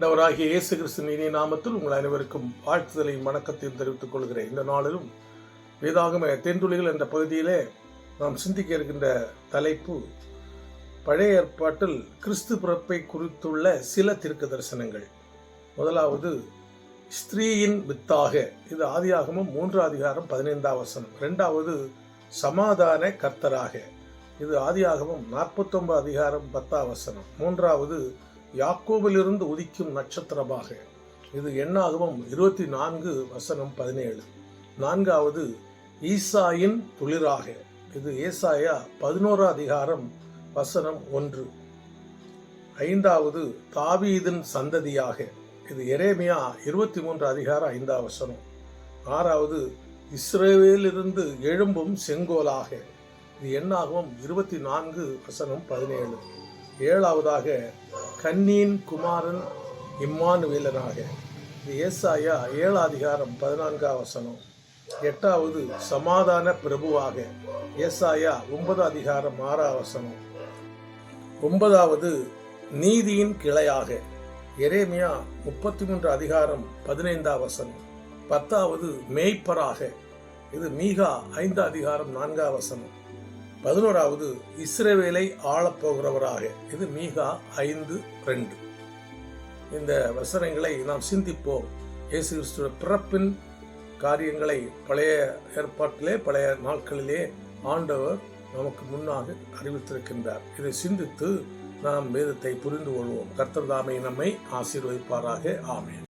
நவராகிய இயேசு கிறிஸ்துவின் இனிய நாமத்தில் உங்கள் அனைவருக்கும் வாழ்த்துதலையும் வணக்கத்தையும் தெரிவித்துக் கொள்கிறேன். இந்த நாளிலும் வேதாகம தென்துளிகள் என்ற பகுதியிலே நாம் சிந்திக்க இருக்கின்ற தலைப்பு பழைய ஏற்பாட்டில் கிறிஸ்து பிறப்பை குறித்துள்ள சில தீர்க்க தரிசனங்கள். முதலாவது ஸ்திரீயின் வித்தாக. இது ஆதியாகமும் மூன்று அதிகாரம் பதினைந்தாம் வசனம். இரண்டாவது சமாதான கர்த்தராக. இது ஆதியாகமும் நாற்பத்தொன்பது அதிகாரம் பத்தாம் வசனம். மூன்றாவது யாக்கோவிலிருந்து உதிக்கும் நட்சத்திரமாக. இது எண்ணாகவும் இருபத்தி நான்கு வசனம் பதினேழு. நான்காவது ஈசாயின் துளிராக. இது ஏசாயா பதினோரா அதிகாரம் வசனம் ஒன்று. ஐந்தாவது தாவீதின் சந்ததியாக. இது எரேமியா இருபத்தி மூன்று அதிகாரம் ஐந்தாம் வசனம். ஆறாவது இஸ்ரேலிருந்து எழும்பும் செங்கோலாக. இது எண்ணாகவும் இருபத்தி நான்கு வசனம் பதினேழு. ஏழாவதாக கன்னியின் குமாரன் இம்மானுவேலனாக இது ஏசாயா ஏழு அதிகாரம் பதினான்காம் வசனம். எட்டாவது சமாதான பிரபுவாக. ஏசாயா ஒன்பதாம் அதிகாரம் ஆறாம் வசனம். ஒன்பதாவது நீதியின் கிளையாக. எரேமியா முப்பத்தி மூன்று அதிகாரம் பதினைந்தாம் வசனம். பத்தாவது மேய்ப்பராக. இது மீகா ஐந்து அதிகாரம் நான்காம் வசனம். பதினோராவது இஸ்ரேவேலை ஆளப்போகிறவராக. இது மீகா ஐந்து ரெண்டு. இந்த வசனங்களை நாம் சிந்திப்போம். இயேசு கிறிஸ்துவ பிறப்பின் காரியங்களை பழைய ஏற்பாட்டிலே பழைய நாட்களிலே ஆண்டவர் நமக்கு முன்னாக அறிவித்திருக்கின்றார். இதை சிந்தித்து நாம் வேதத்தை புரிந்து கொள்வோம். கர்த்தர் தாமை நம்மை ஆசீர்வதிப்பாராக. ஆமேன்.